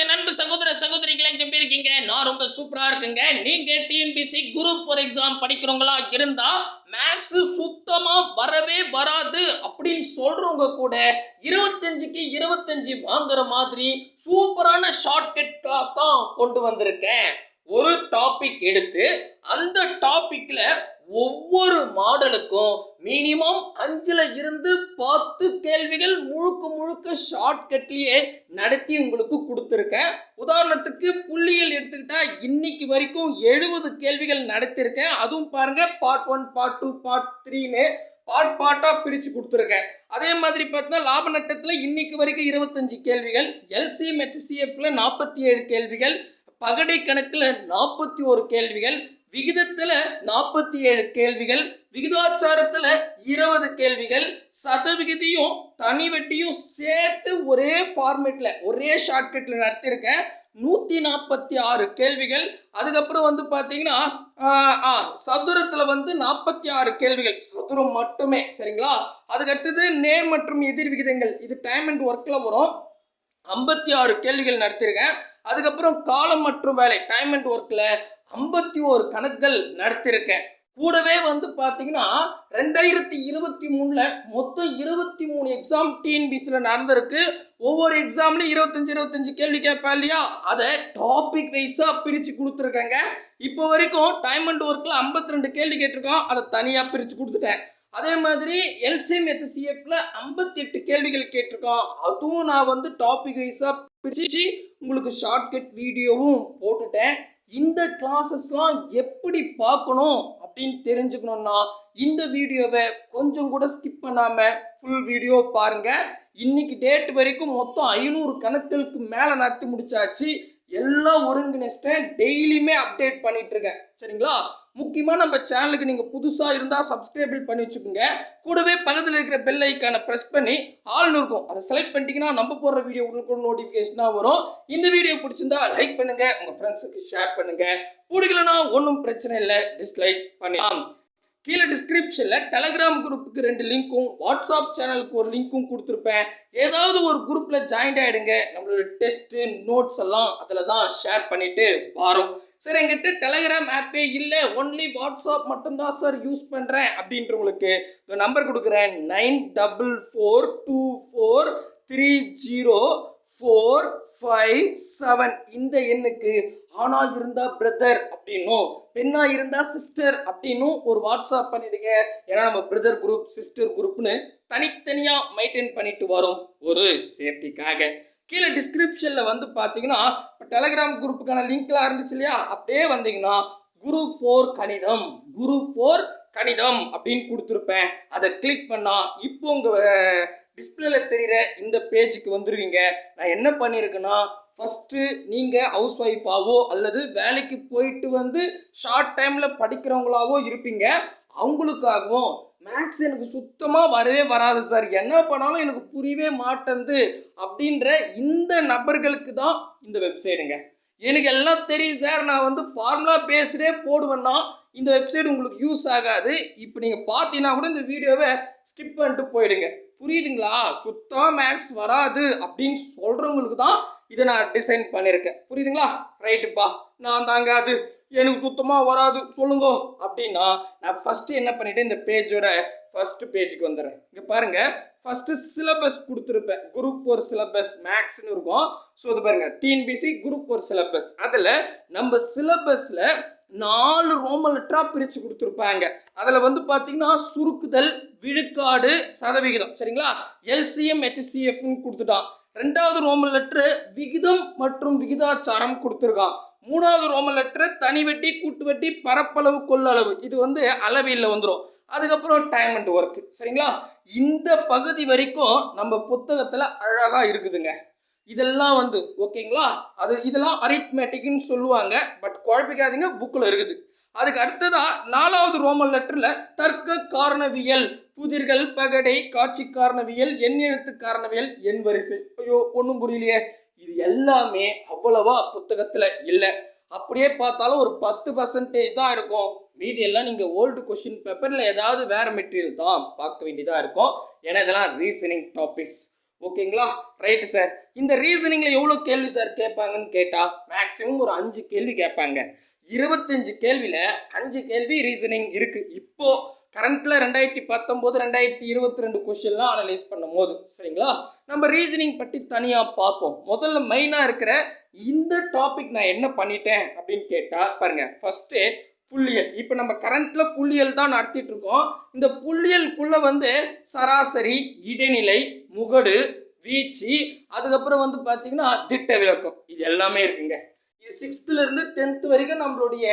என் நண்பு சகோதர சகோதரிகளை எப்படி இருக்கீங்க? நான் ரொம்ப சூப்பரா இருக்குங்க. நீங்க டிஎன்பிசி குரூப் ஃபார் எக்ஸாம் படிக்கிறவங்களா இருந்தா மேக்ஸ் சுத்தமா வரவே வராது அப்படின்னு சொல்றவங்க கூட இருபத்தஞ்சுக்கு இருபத்தஞ்சு வாங்குற மாதிரி சூப்பரான ஷார்ட்கட் கிளாஸ் தான் கொண்டு வந்திருக்கேன். ஒரு டாபிக் எடுத்து அந்த டாபிக்ல ஒவ்வொரு மாடலுக்கும் மினிமம் அஞ்சுல இருந்து பத்து கேள்விகள் முழுக்க முழுக்க ஷார்ட்கட்லயே நடத்தி உங்களுக்கு கொடுத்துருக்கேன். உதாரணத்துக்கு புள்ளியல் எடுத்துக்கிட்டா இன்னைக்கு வரைக்கும் எழுபது கேள்விகள் நடத்திருக்கேன். அதுவும் பாருங்க part one part two part த்ரீன்னு பார்ட் பார்ட்டாக பிரித்து கொடுத்துருக்கேன். அதே மாதிரி பார்த்தீங்கன்னா லாப நட்டத்தில் இன்னைக்கு வரைக்கும் இருபத்தஞ்சு கேள்விகள் எல்சிஎம் ஹெச்சிஎஃப்ல நாற்பத்தி ஏழு கேள்விகள் பகடை கணக்கில் நாற்பத்தி ஒரு கேள்விகள் விகிதத்தில் நாற்பத்தி ஏழு கேள்விகள் விகிதாச்சாரத்தில் இருபது கேள்விகள் சதவிகிதியும் தனி வட்டியும் சேர்த்து ஒரே ஃபார்மேட்டில் ஒரே ஷார்ட்கட்டில் நடத்தியிருக்கேன் நூற்றி நாற்பத்தி ஆறு கேள்விகள். அதுக்கப்புறம் வந்து பார்த்தீங்கன்னா சதுரத்தில் வந்து நாற்பத்தி ஆறு கேள்விகள். சதுரம் மட்டுமே சரிங்களா? அதுக்கடுத்தது நேர் மற்றும் எதிர் விகிதங்கள். இது டைம் அண்ட் ஒர்க்கில் வரும். ஐம்பத்தி ஆறு கேள்விகள் நடத்தியிருக்கேன் அதுக்கப்புறம் காலம் மற்றும் வேலை டைம் அண்ட் ஒர்க்கில் ஐம்பத்தி ஓரு கணக்குகள் நடத்தியிருக்கேன் கூடவே வந்து பார்த்தீங்கன்னா ரெண்டாயிரத்தி இருபத்தி மூணில் மொத்தம் இருபத்தி மூணு எக்ஸாம் டிஎன்பிசியில் நடந்திருக்கு. ஒவ்வொரு எக்ஸாம்லையும் இருபத்தஞ்சி இருபத்தஞ்சி கேள்வி கேட்பா இல்லையா? அதை டாபிக் வைஸாக பிரித்து கொடுத்துருக்கேங்க. இப்போ வரைக்கும் டைம் அண்ட் ஒர்க்கில் ஐம்பத்தி ரெண்டு கேள்வி கேட்டிருக்கோம். அதை தனியாக பிரித்து கொடுத்துட்டேன். அதே மாதிரி எல்சிஎம் எஸ்எஸ்சிஎஃப்ல ஐம்பத்தி எட்டு கேள்விகள் கேட்டிருக்கோம். அதுவும் நான் வந்து டாபிக் வைஸாக பிரித்து உங்களுக்கு ஷார்ட்கட் வீடியோவும் போட்டுட்டேன். இந்த கிளாஸஸ்லாம் எப்படி பார்க்கணும் அப்படின்னு தெரிஞ்சுக்கணும்னா இந்த வீடியோவை கொஞ்சம் கூட ஸ்கிப் பண்ணாமல் ஃபுல் வீடியோ பாருங்க. இன்னைக்கு டேட் வரைக்கும் மொத்தம் ஐநூறு கணக்குகளுக்கு மேலே நடத்தி முடிச்சாச்சு. எல்லாம் ஒருங்கிணைச்சிட்டேன். டெய்லியுமே அப்டேட் பண்ணிட்டு இருக்கேன். சரிங்களா? முக்கியமாக நம்ம சேனலுக்கு நீங்கள் புதுசாக இருந்தால் சப்ஸ்கிரைபிள் பண்ணி வச்சுக்கோங்க. கூடவே பக்கத்தில் இருக்கிற பெல் ஐக்கானை ப்ரெஸ் பண்ணி ஆள்னு இருக்கும். அதை செலக்ட் பண்ணிட்டீங்கன்னா நம்ம போடுற வீடியோ உடனுக்குடன் நோட்டிஃபிகேஷனாக வரும். இந்த வீடியோ பிடிச்சிருந்தா லைக் பண்ணுங்கள் உங்கள் ஃப்ரெண்ட்ஸுக்கு ஷேர் பண்ணுங்கள் பிடிக்கலன்னா ஒன்றும் பிரச்சனை இல்லை. டிஸ்லைக் பண்ணலாம் கீழே டிஸ்கிரிப்ஷனில் டெலகிராம் குரூப்புக்கு ரெண்டு லிங்க்கும் வாட்ஸ்அப் சேனலுக்கு ஒரு லிங்க்கும் கொடுத்துருப்பேன். ஏதாவது ஒரு குரூப்பில் ஜாயின் ஆகிடுங்க நம்மளோட டெஸ்ட்டு நோட்ஸ் எல்லாம் அதில் தான் ஷேர் பண்ணிட்டு வரோம். சார் எங்கிட்ட டெலகிராம் ஆப்பே இல்லை. ஒன்லி வாட்ஸ்அப் மட்டும்தான் சார் யூஸ் பண்ணுறேன் அப்படின்றவங்களுக்கு இந்த நம்பர் கொடுக்குறேன். Nine double four two four three zero four five seven இந்த எண்ணுக்கு ஆணா இருந்தா பிரதர் அப்படின்னும் பெண்ணா இருந்தா சிஸ்டர் அப்படின்னும் ஒரு வாட்ஸ்அப் பண்ணிடுங்க. ஏன்னா நம்ம பிரதர் குரூப் சிஸ்டர் குரூப்னு தனித்தனியா மெயின்டைன் பண்ணிட்டு வரோம். ஒரு சேஃப்டிக்காக கீழே டிஸ்கிரிப்ஷன்ல வந்து பார்த்தீங்கன்னா இப்போ டெலகிராம் குரூப்புக்கான லிங்க்லாம் இருந்துச்சு இல்லையா? அப்படியே வந்தீங்கன்னா குரு ஃபோர் கணிதம் குரு ஃபோர் கணிதம் அப்படின்னு கொடுத்துருப்பேன். அதை கிளிக் பண்ணா இப்போ உங்க டிஸ்பிளேல தெரிகிற இந்த பேஜுக்கு வந்துருவீங்க. நான் என்ன பண்ணியிருக்கேன்னா ஃபஸ்ட்டு நீங்கள் ஹவுஸ் ஒய்ஃபாவோ அல்லது வேலைக்கு போயிட்டு வந்து ஷார்ட் டைமில் படிக்கிறவங்களாவோ இருப்பீங்க. அவங்களுக்காகவும் மேக்ஸ் எனக்கு சுத்தமாக வரவே வராது சார் என்ன பண்ணாலும் எனக்கு புரியவே மாட்டேந்து அப்படின்ற இந்த நபர்களுக்கு தான் இந்த வெப்சைடுங்க எனக்கு எல்லாம் தெரியும் சார் நான் வந்து ஃபார்முலா பேஸ்டே போடுவேன்னா இந்த வெப்சைட் உங்களுக்கு யூஸ் ஆகாது. இப்போ நீங்கள் பார்த்தீங்கன்னா கூட இந்த வீடியோவை ஸ்கிப் பண்ணிட்டு போயிடுங்க. புரியுதுங்களா? சுத்தம் மேக்ஸ் வராது அப்படின்னு சொல்கிறவங்களுக்கு தான் இதை நான் டிசைன் பண்ணியிருக்கேன். புரியுதுங்களா? ரைட்டுப்பா நான் தாங்க அது. எனக்கு சுத்தமாக வராது. சொல்லுங்க. அப்படின்னா நான் ஃபஸ்ட்டு என்ன பண்ணிட்டேன்? இந்த பேஜோட ஃபஸ்ட்டு பேஜுக்கு வந்துடுறேன். இங்கே பாருங்கள் ஃபஸ்ட்டு சிலபஸ் கொடுத்துருப்பேன். குரூப் ஒரு சிலபஸ் மேக்ஸ்னு இருக்கும். ஸோ இது பாருங்க. டிஎன்பிசி குரூப் ஒரு சிலபஸ் அதில் நம்ம சிலபஸில் நாலு ரோம லெட்டராக பிரித்து கொடுத்துருப்பாங்க. அதில் வந்து பார்த்தீங்கன்னா சுருக்குதல் விழுக்காடு சதவிகிதம். சரிங்களா? எல்சிஎம் ஹெச்சிஎஃப்னு கொடுத்துட்டான். ரெண்டாவது ரோமன் லெட்ரு விகிதம் மற்றும் விகிதாச்சாரம் கொடுத்துருக்கான். மூணாவது ரோமன் லெட்ரு தனி வெட்டி கூட்டு வெட்டி பரப்பளவு கொள்ளளவு. இது வந்து அளவியில் வந்துடும் அதுக்கப்புறம் டைம் அண்ட் ஒர்க் சரிங்களா? இந்த பகுதி வரைக்கும் நம்ம புத்தகத்தில் அழகாக இருக்குதுங்க. இதெல்லாம் வந்து ஓகேங்களா? அது இதெல்லாம் அரித்மேட்டிக்னு சொல்லுவாங்க. பட் குழப்பிக்காதீங்க புக்கில் இருக்குது. அதுக்கு அடுத்ததா நாலாவது ரோமன் லெட்டரில் தர்க்க காரணவியல் புதிர்கள் பகடை காட்சி காரணவியல் எண்ணெழுத்து காரணவியல் எண் வரிசை. ஐயோ ஒன்றும் புரியலையே. இது எல்லாமே அவ்வளவா புத்தகத்தில் இல்லை. அப்படியே பார்த்தாலும் ஒரு பத்து பர்சன்டேஜ் தான் இருக்கும். மீதி எல்லாம் நீங்கள் ஓல்டு கொஷின் பேப்பரில் ஏதாவது வேறு மெட்டீரியல் தான் பார்க்க வேண்டியதாக இருக்கும். ஏன்னா இதெல்லாம் ரீசனிங் டாபிக்ஸ் ஓகேங்களா? ரைட்டு சார் இந்த ரீசனிங்கில் எவ்வளோ கேள்வி சார் கேட்பாங்கன்னு கேட்டால் மேக்ஸிமம் ஒரு அஞ்சு கேள்வி கேட்பாங்க. இருபத்தஞ்சு கேள்வியில் அஞ்சு கேள்வி ரீசனிங் இருக்குது இப்போது கரண்ட்டில் ரெண்டாயிரத்தி பத்தொம்போது ரெண்டாயிரத்தி இருபத்தி ரெண்டு கொஸ்டின்லாம் அனலைஸ் பண்ணும் போது சரிங்களா? நம்ம ரீசனிங் பற்றி தனியாக பார்ப்போம். முதல்ல மெயினாக இருக்கிற இந்த டாபிக் நான் என்ன பண்ணிட்டேன் அப்படின்னு கேட்டால் பாருங்கள் ஃபஸ்ட்டு புள்ளியல். இப்போ நம்ம கரண்ட்டில் புள்ளியல் தான் நடத்திட்டு இருக்கோம் இந்த புள்ளியலுக்குள்ளே வந்து சராசரி இடைநிலை முகடு வீச்சு அதுக்கப்புறம் வந்து பார்த்தீங்கன்னா திட்ட விளக்கம். இது எல்லாமே இருக்குங்க. இது சிக்ஸ்த்துலேருந்து டென்த்து வரைக்கும் நம்மளுடைய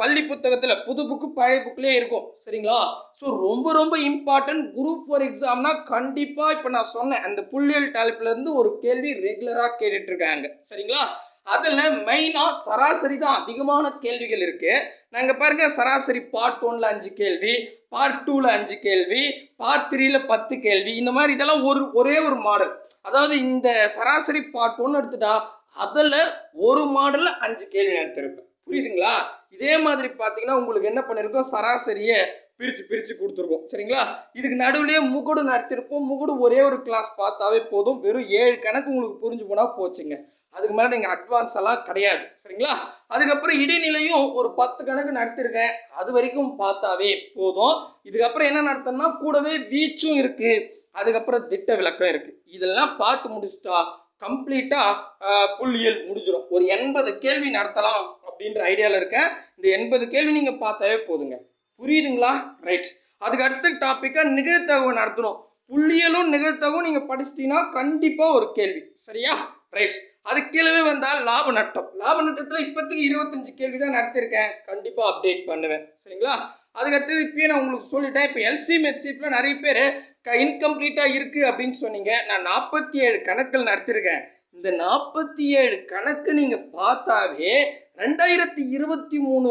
பள்ளி புத்தகத்தில் புது புக்கு பழைய புக்லேயே இருக்கும். சரிங்களா? ஸோ ரொம்ப ரொம்ப இம்பார்ட்டன்ட் குரூப் ஃபார் எக்ஸாம்னா கண்டிப்பாக இப்போ நான் சொன்னேன். அந்த புள்ளியல் தலைப்புல ஒரு கேள்வி ரெகுலராக கேட்டுட்ருக்காங்க சரிங்களா? அதில் மெயினாக சராசரி தான் அதிகமான கேள்விகள் இருக்குது நாங்கள் பாருங்கள் சராசரி பார்ட் ஒன்ல அஞ்சு கேள்வி பார்ட் டூவில் அஞ்சு கேள்வி பார்ட் த்ரீல பத்து கேள்வி இந்த மாதிரி இதெல்லாம் ஒரு ஒரே ஒரு மாடல் அதாவது இந்த சராசரி பார்ட் ஒன்று எடுத்துட்டா அதில் ஒரு மாடலில் அஞ்சு கேள்வி நடத்திருப்பேன் புரியுதுங்களா? இதே மாதிரி பார்த்தீங்கன்னா உங்களுக்கு என்ன பண்ணியிருக்கோம் சராசரியை பிரித்து பிரித்து கொடுத்துருக்கோம். சரிங்களா? இதுக்கு நடுவிலே முகுடு நடத்திருப்போம் முகுடு ஒரே ஒரு கிளாஸ் பார்த்தாவே போதும். வெறும் ஏழு கணக்கு உங்களுக்கு புரிஞ்சு போனால் போச்சுங்க. அதுக்கு மேலே நீங்கள் அட்வான்ஸ் எல்லாம் கிடையாது. சரிங்களா? அதுக்கப்புறம் இடைநிலையும் ஒரு பத்து கணக்கு நடத்திருக்கேன் அது வரைக்கும் பார்த்தாவே போதும். இதுக்கப்புறம் என்ன நடத்தணும்னா கூடவே வீச்சும் இருக்குது அதுக்கப்புறம் திட்ட விளக்கம் இருக்குது இதெல்லாம் பார்த்து முடிச்சிட்டா கம்ப்ளீட்டாக புள்ளியல் முடிஞ்சிடும் ஒரு எண்பது கேள்வி நடத்தலாம் அப்படின்ற ஐடியாவில் இருக்கேன். இந்த எண்பது கேள்வி நீங்கள் பார்த்தாவே போதுங்க. புரியுதுங்களா? ரைட் அதுக்கு அடுத்த டாப்பிக்காக நிகழ்த்தகவு நடத்தணும். புள்ளியலும் நிகழ்த்தகவும் நீங்கள் படிச்சிட்டீங்கன்னா கண்டிப்பாக ஒரு கேள்வி. சரியா? ரைட் அது கீழே வந்தால் லாப நட்டம். லாப நட்டத்தில் இப்போதைக்கு இருபத்தஞ்சு கேள்வி தான் நடத்திருக்கேன். கண்டிப்பாக அப்டேட் பண்ணுவேன். சரிங்களா? அதுக்கடுத்தது இப்போயே நான் உங்களுக்கு சொல்லிட்டேன். இப்போ எல்சி மெட்சிஃபில் நிறைய பேர் க இன்கம்ப்ளீட்டாக இருக்குது அப்படின்னு சொன்னீங்க. நான் நாற்பத்தி ஏழு கணக்கில் நடத்திருக்கேன். இந்த நாற்பத்தி ஏழு கணக்கு நீங்கள் பார்த்தாவே ரெண்டாயிரத்தி இருபத்தி மூணு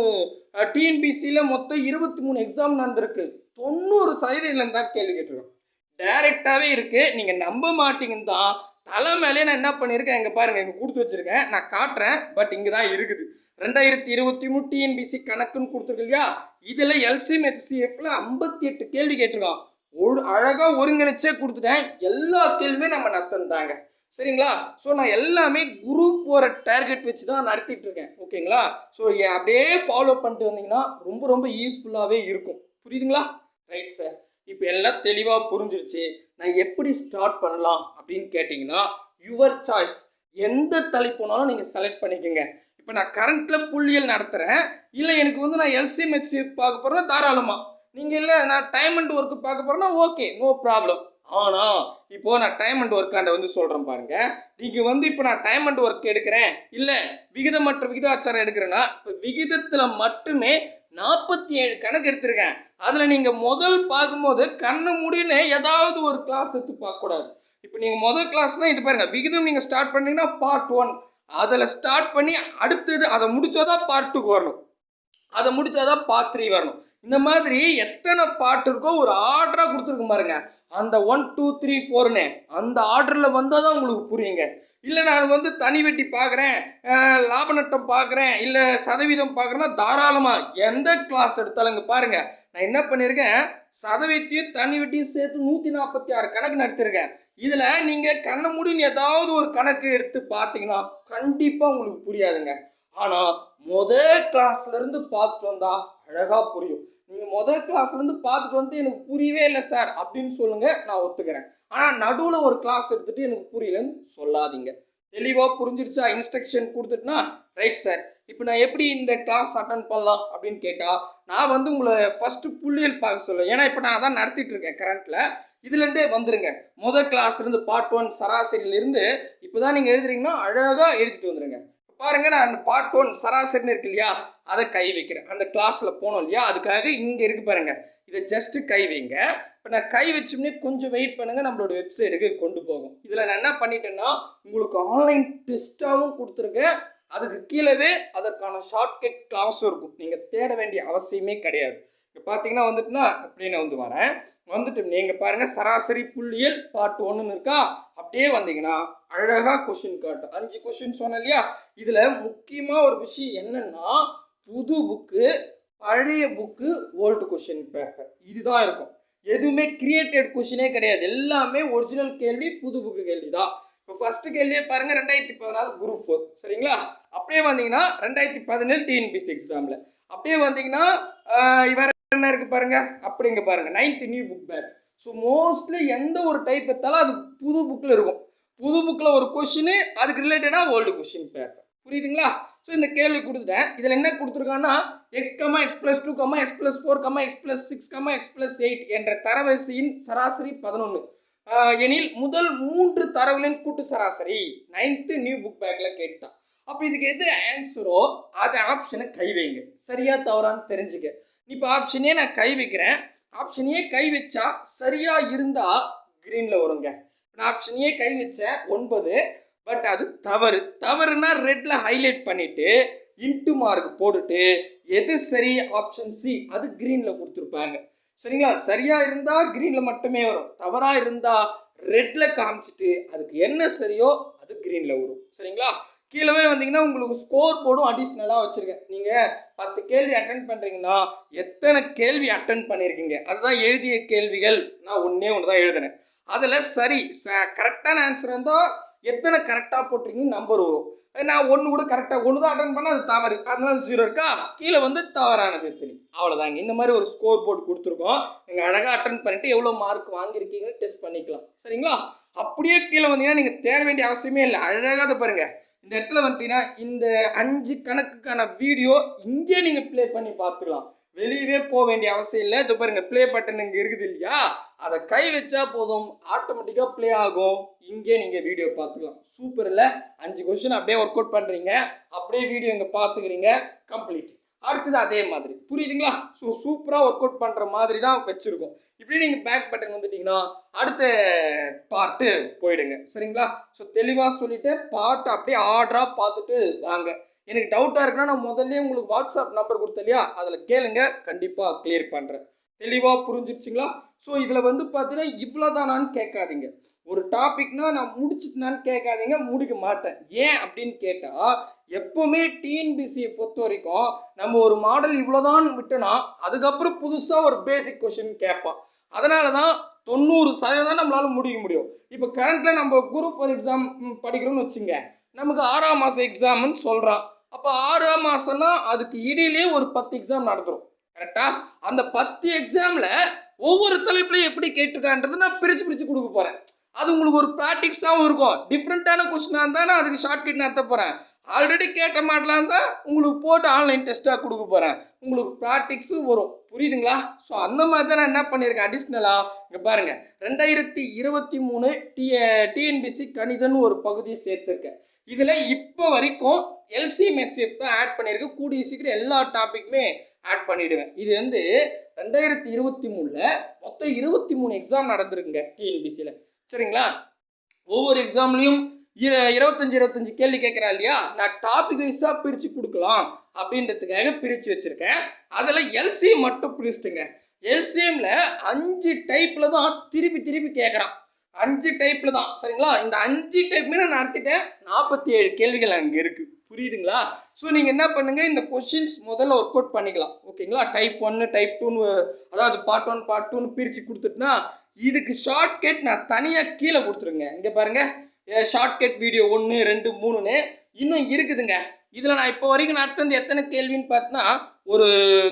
டிஎன்பிசியில் மொத்தம் இருபத்தி மூணு எக்ஸாம் நடந்திருக்கு. தொண்ணூறு சதவீதம் தான் கேள்வி கேட்டிருக்கோம். டைரெக்டாகவே இருக்குது நீங்கள் நம்ப மாட்டீங்கன்னு தான். தலை மேலே நான் என்ன பண்ணியிருக்கேன் இங்கே பாருங்கள் இங்கே கொடுத்து வச்சுருக்கேன். நான் காட்டுறேன் பட் இங்கே தான் இருக்குது. ரெண்டாயிரத்தி இருபத்தி மூணு டிஎன்பிசி கணக்குன்னு கொடுத்துருக்கு இல்லையா? இதில் எல்சிஎம்ஹெச்சிஎஃப்ல ஐம்பத்தி எட்டு கேள்வி கேட்டிருக்கோம். ஒரு அழகாக ஒருங்கிணைச்சே கொடுத்துட்டேன். எல்லா கேள்வியுமே நம்ம நத்தந்தாங்க சரிங்களா? ஸோ நான் எல்லாமே குரூப் ஒரு டார்கெட் வச்சு தான் நடத்திட்டு இருக்கேன் ஓகேங்களா ஸோ அப்படியே ஃபாலோ பண்ணிட்டு வந்தீங்கன்னா ரொம்ப ரொம்ப யூஸ்ஃபுல்லாகவே இருக்கும். புரியுதுங்களா? ரைட் சார் இப்போ எல்லாம் தெளிவாக புரிஞ்சிருச்சு. நான் எப்படி ஸ்டார்ட் பண்ணலாம் அப்படின்னு கேட்டிங்கன்னா யுவர் சாய்ஸ் எந்த தலைப்புனாலும் நீங்கள் செலக்ட் பண்ணிக்கோங்க. இப்போ நான் கரண்ட்டில் புள்ளியல் நடத்துகிறேன் இல்லை எனக்கு வந்து நான் எல்சிஎம்ஹெச்சி பார்க்க போகிறேன்னா தாராளமாக நீங்கள் இல்லை நான் டைம் அண்ட் ஒர்க்கு பார்க்க போகிறேன்னா ஓகே நோ ப்ராப்ளம் ஆனால் இப்போது நான் டைம் அண்ட் ஒர்க்காண்ட வந்து சொல்கிறேன் பாருங்கள் நீங்கள் வந்து இப்போ நான் டைம் அண்ட் ஒர்க் எடுக்கிறேன். இல்லை விகிதமற்ற விகிதாச்சாரம் எடுக்கிறேன்னா இப்போ விகிதத்தில் மட்டுமே நாற்பத்தி ஏழு கணக்கு எடுத்திருக்கேன். அதில் நீங்கள் முதல் பார்க்கும்போது கண்ணு முடின்னு ஏதாவது ஒரு கிளாஸ் எடுத்து பார்க்கக்கூடாது. இப்போ நீங்கள் முதல் கிளாஸ்னால் இது பாருங்கள் விகிதம் நீங்கள் ஸ்டார்ட் பண்ணிங்கன்னா பார்ட் ஒன் அதில் ஸ்டார்ட் பண்ணி அடுத்தது அதை முடித்தாதான் பார்ட் டூக்கு வரணும். அதை முடித்தாதான் பார்ட் த்ரீ வரணும். இந்த மாதிரி எத்தனை பாட்டு இருக்கோ ஒரு ஆர்டராக கொடுத்துருக்கு பாருங்க. அந்த ஒன் டூ த்ரீ ஃபோர்னு அந்த ஆர்டரில் வந்தால் தான் உங்களுக்கு புரியுங்க. இல்லை நான் வந்து தனி வெட்டி பார்க்குறேன் லாப நட்டம் பார்க்குறேன் இல்லை சதவீதம் பார்க்குறேன்னா தாராளமாக எந்த கிளாஸ் எடுத்தாலும் இங்கே நான் என்ன பண்ணியிருக்கேன் சதவீதத்தையும் தனி வெட்டியும் சேர்த்து நூற்றி நாற்பத்தி ஆறு கணக்கு நடத்திருக்கேன். இதில் நீங்கள் கண்ண முடின்னு ஏதாவது ஒரு கணக்கு எடுத்து பார்த்தீங்கன்னா கண்டிப்பாக உங்களுக்கு புரியாதுங்க. ஆனால் முத கிளாஸ்லேருந்து பார்த்துட்டு வந்தால் அழகாக புரியும். நீங்கள் முதல் கிளாஸ்லேருந்து பார்த்துட்டு வந்து எனக்கு புரியவே இல்லை சார் அப்படின்னு சொல்லுங்கள் நான் ஒத்துக்கிறேன். ஆனால் நடுவில் ஒரு கிளாஸ் எடுத்துகிட்டு எனக்கு புரியலன்னு சொல்லாதீங்க. தெளிவாக புரிஞ்சிருச்சா? இன்ஸ்ட்ரக்ஷன் கொடுத்துட்டுனா ரைட் சார் இப்போ நான் எப்படி இந்த கிளாஸ் அட்டன் பண்ணலாம் அப்படின்னு கேட்டால் நான் வந்து உங்களை ஃபஸ்ட்டு புள்ளியல் பார்க்க சொல்லுவேன் ஏன்னா இப்போ நான் அதான் நடத்திட்டு இருக்கேன் கரண்ட்டில் இதுலேருந்தே வந்துருங்க. முதல் கிளாஸ்லேருந்து பார்ட் ஒன் சராசரியிலேருந்து இப்போ தான் நீங்கள் எழுதுறீங்கன்னா அழகாக எழுதிட்டு வந்துருங்க. பாருங்க நான் பார்ட் ஒன் சராசரின்னு இருக்கு இல்லையா? அதை கை வைக்கிறேன். அந்த கிளாஸில் போனோம் இல்லையா? அதுக்காக இங்கே இருக்கு பாருங்க. இதை ஜஸ்ட் கை வைங்க. இப்போ நான் கை வச்சோம்னே கொஞ்சம் வெயிட் பண்ணுங்க நம்மளோட வெப்சைட்டுக்கு கொண்டு போகும். இதில் நான் என்ன பண்ணிட்டேன்னா உங்களுக்கு ஆன்லைன் டெஸ்ட்டாகவும் கொடுத்துருக்கேன். அதுக்கு கீழவே அதற்கான ஷார்ட்கட் கிளாஸும் இருக்கும். நீங்கள் தேட வேண்டிய அவசியமே கிடையாது. இப்போ பார்த்தீங்கன்னா வந்துட்டுனா அப்படின்னு வந்து வரேன். வந்துட்டு நீங்கள் பாருங்கள் சராசரி புள்ளியல் பார்ட் ஒன்றுன்னு இருக்கா? அப்படியே வந்தீங்கன்னா அழகாக கொஷின் காட்டும். அஞ்சு கொஷின் சொன்னேன் இல்லையா? இதில் முக்கியமாக ஒரு விஷயம் என்னென்னா புது புக்கு பழைய புக்கு ஓல்டு கொஷின் பேப்பர் இதுதான் இருக்கும். எதுவுமே கிரியேட்டட் கொஷினே கிடையாது. எல்லாமே ஒரிஜினல் கேள்வி புது புக்கு கேள்வி தான் இப்போ ஃபஸ்ட்டு கேள்வியே பாருங்கள் ரெண்டாயிரத்தி பதினாலு குரூப் ஃபோர் சரிங்களா? அப்படியே வந்தீங்கன்னா ரெண்டாயிரத்தி பதினேழு டிஎன்பிசி எக்ஸாமில் அப்படியே வந்தீங்கன்னா இவர் என்ன இருக்கு பாருங்க? அப்படிங்க பாருங்க. Ninth new book back so mostly எந்த ஒரு டைப் எடுத்தாலும் அது புது புக்கில் இருக்கும். புது புக்கில் ஒரு கொஷின் அதுக்கு ரிலேட்டடாக ஓல்டு கொஷின் பேப்பர் புரியுதுங்களா? ஸோ இந்த கேள்வி கொடுத்துட்டேன். இதில் என்ன கொடுத்துருக்காங்கன்னா X comma X plus two comma X plus four comma X plus six comma X plus eight என்ற தரவரிசையின் சராசரி பதினொன்று எனில் முதல் மூன்று தரவுகளின் கூட்டு சராசரி. நைன்த்து நியூ புக் பேக்கில் கேட்டான் அப்போ இதுக்கு எது ஆன்சரோ அது ஆப்ஷனை கை வைங்க சரியா தவறான்னு தெரிஞ்சுக்க. இப்போ ஆப்ஷனே நான் கை வைக்கிறேன். ஆப்ஷனையே கை வச்சா சரியாக இருந்தால் க்ரீனில் வருங்க. நான் ஆப்ஷனையே கை வச்சேன் ஒன்பது. பட் அது தவறு. தவறுனா ரெட்டில் ஹைலைட் பண்ணிவிட்டு இன்ட்டு மார்க் போட்டுட்டு எது சரி? ஆப்ஷன் சி அது க்ரீனில் கொடுத்துருப்பாங்க. சரிங்களா? சரியாக இருந்தால் க்ரீனில் மட்டுமே வரும். தவறாக இருந்தால் ரெட்டில் காமிச்சிட்டு அதுக்கு என்ன சரியோ அது க்ரீனில் வரும். சரிங்களா? கீழவே வந்தீங்கன்னா உங்களுக்கு ஸ்கோர் போர்டும் அடிஷ்னலாக வச்சுருக்கேன். நீங்கள் பத்து கேள்வி அட்டன் பண்ணுறீங்கன்னா எத்தனை கேள்வி அட்டன் பண்ணியிருக்கீங்க அதுதான் எழுதிய கேள்விகள். நான் ஒன்றே ஒன்று தான் எழுதினேன். அதில் சரி ச கரெக்டான ஆன்சர் இருந்தால் எத்தனை கரெக்டாக போட்டிருக்கீங்க நம்பர் வரும். நான் ஒன்று கூட கரெக்டாக ஒன்று தான் அட்டன் பண்ணால் அது தவறு. அதனால ஜீரோ இருக்கா? கீழே வந்து தவறானது எத்தனை. அவ்வளோதாங்க இந்த மாதிரி ஒரு ஸ்கோர் போர்டு கொடுத்துருக்கோம். நீங்கள் அழகாக அட்டன் பண்ணிட்டு எவ்வளோ மார்க் வாங்கியிருக்கீங்கன்னு டெஸ்ட் பண்ணிக்கலாம். சரிங்களா? அப்படியே கீழே வந்தீங்கன்னா நீங்கள் தேட வேண்டிய அவசியமே இல்லை. அழகாக அதை பாருங்கள் இந்த இடத்துல வந்துட்டீங்கன்னா இந்த அஞ்சு கணக்குக்கான வீடியோ இங்கே நீங்கள் ப்ளே பண்ணி பார்த்துக்கலாம். வெளியவே போக வேண்டிய அவசியம் இல்லை. இது பாருங்க ப்ளே பட்டன் இங்கே இருக்குது இல்லையா? அதை கை வச்சா போதும். ஆட்டோமேட்டிக்காக ப்ளே ஆகும். இங்கே நீங்கள் வீடியோ பார்த்துக்கலாம். சூப்பரில் அஞ்சு கொஸ்டின் அப்படியே ஒர்க் அவுட் பண்ணுறீங்க அப்படியே வீடியோ இங்கே பார்த்துக்கிறீங்க. கம்ப்ளீட் அடுத்தது அதே மாதிரி. புரியுதுங்களா? ஸோ சூப்பராக ஒர்க் அவுட் பண்ணுற மாதிரி தான் வச்சுருக்கோம். இப்படி நீங்கள் பேக் பட்டன் வந்துட்டீங்கன்னா அடுத்த பார்ட்டு போயிடுங்க. சரிங்களா? ஸோ தெளிவாக சொல்லிவிட்டு பார்ட்டை அப்படியே ஆர்டராக பார்த்துட்டு வாங்க. எனக்கு டவுட்டாக இருக்குன்னா நான் முதல்ல உங்களுக்கு வாட்ஸ்அப் நம்பர் கொடுத்தேன் இல்லையா? அதில் கேளுங்க. கண்டிப்பாக கிளியர் பண்ணுறேன் தெளிவாக புரிஞ்சிருச்சுங்களா? ஸோ இதில் வந்து பார்த்தீங்கன்னா இவ்வளோதானான்னு கேட்காதீங்க. ஒரு டாபிக்னா நான் முடிச்சுட்டுனான்னு கேட்காதீங்க முடிக்க மாட்டேன். ஏன் அப்படின்னு கேட்டால் எப்போவுமே டிஎன்பிசியை பொறுத்த வரைக்கும் நம்ம ஒரு மாடல் இவ்வளோதான் விட்டோன்னா அதுக்கப்புறம் புதுசாக ஒரு பேசிக் கொஷின் கேட்பான். அதனால தான் தொண்ணூறு சதவீதம் நம்மளால் முடிக்க முடியும். இப்போ கரண்ட்டில் நம்ம குரூப் ஃபார் எக்ஸாம் படிக்கிறோம்னு வச்சுங்க. நமக்கு ஆறாம் மாதம் எக்ஸாம்னு சொல்கிறான் அப்போ ஆறாம் மாதம்னா அதுக்கு இடையிலே ஒரு பத்து எக்ஸாம் நடந்துரும். கரெக்டா அந்த பத்து எக்ஸாமில் ஒவ்வொரு தலைப்புலையும் எப்படி கேட்டிருக்கான்றது நான் பிரித்து பிரித்து கொடுக்க போகிறேன் அது உங்களுக்கு ஒரு ப்ராக்டிக்ஸாகவும் இருக்கும். டிஃப்ரெண்ட்டான கொஸ்டினாக இருந்தால் நான் அதுக்கு ஷார்ட் கட் நடத்த போகிறேன் ஆல்ரெடி கேட்ட மாட்டலாம் இருந்தால் உங்களுக்கு போட்டு ஆன்லைன் டெஸ்ட்டாக கொடுக்க போகிறேன் உங்களுக்கு ப்ராக்டிக்ஸும் வரும். புரியுதுங்களா? ஸோ அந்த மாதிரி தான் நான் என்ன பண்ணியிருக்கேன் அடிஷ்னலாக இங்கே பாருங்கள் ரெண்டாயிரத்தி இருபத்தி மூணு டி டிஎன்பிசி கணிதன்னு ஒரு பகுதியை சேர்த்துருக்கேன். இதில் இப்போ வரைக்கும் எல்சி தான் ஆட் பண்ணியிருக்கேன் கூடிய சீக்கிரம் எல்லா டாப்பிக்குமே ஆட் பண்ணிவிடுவேன் இது வந்து ரெண்டாயிரத்தி இருபத்தி மூணில் மொத்தம் இருபத்தி மூணு எக்ஸாம் நடந்திருக்குங்க டிஎன்பிசியில் சரிங்களா? ஒவ்வொரு எக்ஸாம்லேயும் இருபத்தஞ்சி இருபத்தஞ்சி கேள்வி கேட்குறா இல்லையா? நான் டாபிக் வைஸாக பிரித்து கொடுக்கலாம் அப்படின்றதுக்காக பிரித்து வச்சுருக்கேன். அதில் எல்சிஎம் மட்டும் பிரிச்சுட்டுங்க. எல்சிஎம்ல அஞ்சு டைப்பில் தான் திருப்பி திருப்பி கேட்குறான் அஞ்சு டைப்பில் தான். சரிங்களா? இந்த அஞ்சு டைப்புமே நான் நடத்திட்டேன். நாற்பத்தி ஏழு கேள்விகள் அங்கே இருக்குது புரியுதுங்களா? ஸோ நீங்கள் என்ன பண்ணுங்கள் இந்த கொஷின்ஸ் முதல்ல ஒர்க் அவுட் பண்ணிக்கலாம். ஓகேங்களா? டைப் ஒன்று டைப் டூன்னு அதாவது பார்ட் ஒன் பார்ட் டூன்னு பிரித்து கொடுத்துட்டுனா இதுக்கு ஷார்ட்கட் நான் தனியாக கீழே கொடுத்துருங்க. இங்கே பாருங்கள் ஷார்ட்கட் வீடியோ ஒன்று ரெண்டு மூணுன்னு இன்னும் இருக்குதுங்க. இதில் நான் இப்போ வரைக்கும் நடத்துறது எத்தனை கேள்வின்னு பார்த்தா ஒரு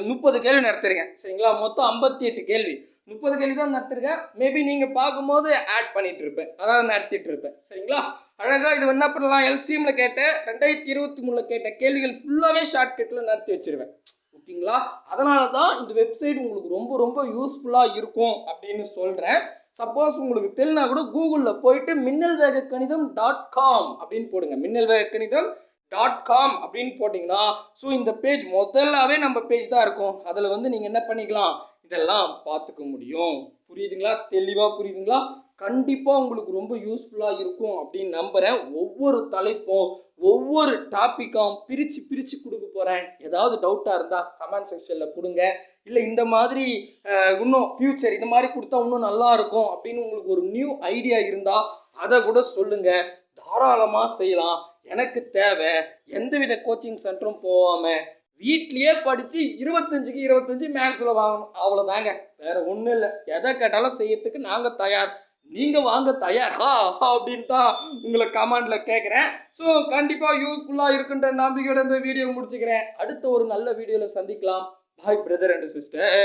முப்பது கேள்வி நடத்திருக்கேன். சரிங்களா? மொத்தம் ஐம்பத்தி எட்டு கேள்வி. முப்பது கேள்வி தான் நடத்திருக்கேன். மேபி நீங்கள் பார்க்கும்போது ஆட் பண்ணிட்டு இருப்பேன் அதாவது நடத்திட்டு இருப்பேன் சரிங்களா? அழகாக இது என்ன பண்ணலாம்? எல்சிஎம்ல கேட்ட ரெண்டாயிரத்தி இருபத்தி மூணில் கேட்ட கேள்விகள் ஃபுல்லாகவே ஷார்ட்கட்டில் நடத்தி வச்சிருவேன். ஓகேங்களா? அதனால தான் இந்த வெப்சைட் உங்களுக்கு ரொம்ப ரொம்ப யூஸ்ஃபுல்லாக இருக்கும் அப்படின்னு சொல்கிறேன் சப்போஸ் உங்களுக்கு தெரியலனா கூட கூகுளில் போயிட்டு மின்னல் வேக கணிதம் டாட் காம் அப்படின்னு போடுங்க. மின்னல் வேக கணிதம் டாட் காம் அப்படின்னு போட்டிங்கன்னா ஸோ இந்த பேஜ் முதல்லாவே நம்ம பேஜ் தான் இருக்கும். அதில் வந்து நீங்கள் என்ன பண்ணிக்கலாம்? இதெல்லாம் பார்த்துக்க முடியும். புரியுதுங்களா? தெளிவாக புரியுதுங்களா? கண்டிப்பாக உங்களுக்கு ரொம்ப யூஸ்ஃபுல்லாக இருக்கும் அப்படின்னு நம்புகிறேன் ஒவ்வொரு தலைப்பும் ஒவ்வொரு டாப்பிக்காகவும் பிரித்து பிரித்து கொடுக்க போகிறேன் ஏதாவது டவுட்டாக இருந்தால் கமெண்ட் செக்ஷனில் கொடுங்க. இல்லை இந்த மாதிரி இன்னும் ஃப்யூச்சர் இந்த மாதிரி கொடுத்தா இன்னும் நல்லா இருக்கும் அப்படின்னு உங்களுக்கு ஒரு நியூ ஐடியா இருந்தால் அதை கூட சொல்லுங்கள் தாராளமாக செய்யலாம். எனக்கு தேவை. எந்தவித கோச்சிங் சென்டரும் போகாமல் வீட்லேயே படித்து இருபத்தஞ்சுக்கு இருபத்தஞ்சி மேக்ஸில் வாங்கணும். அவ்வளோதாங்க வேறு ஒன்றும் இல்லை. எதை கேட்டாலும் செய்யறதுக்கு நாங்கள் தயார். நீங்க வாங்க தயாரா. அப்படின்னு தான் உங்களை கமெண்ட்ல கேட்குறேன் ஸோ கண்டிப்பா யூஸ்ஃபுல்லா இருக்குன்ற நம்பிக்கையோட இந்த வீடியோ முடிச்சுக்கிறேன். அடுத்த ஒரு நல்ல வீடியோல சந்திக்கலாம். பாய் பிரதர் அண்ட் சிஸ்டர்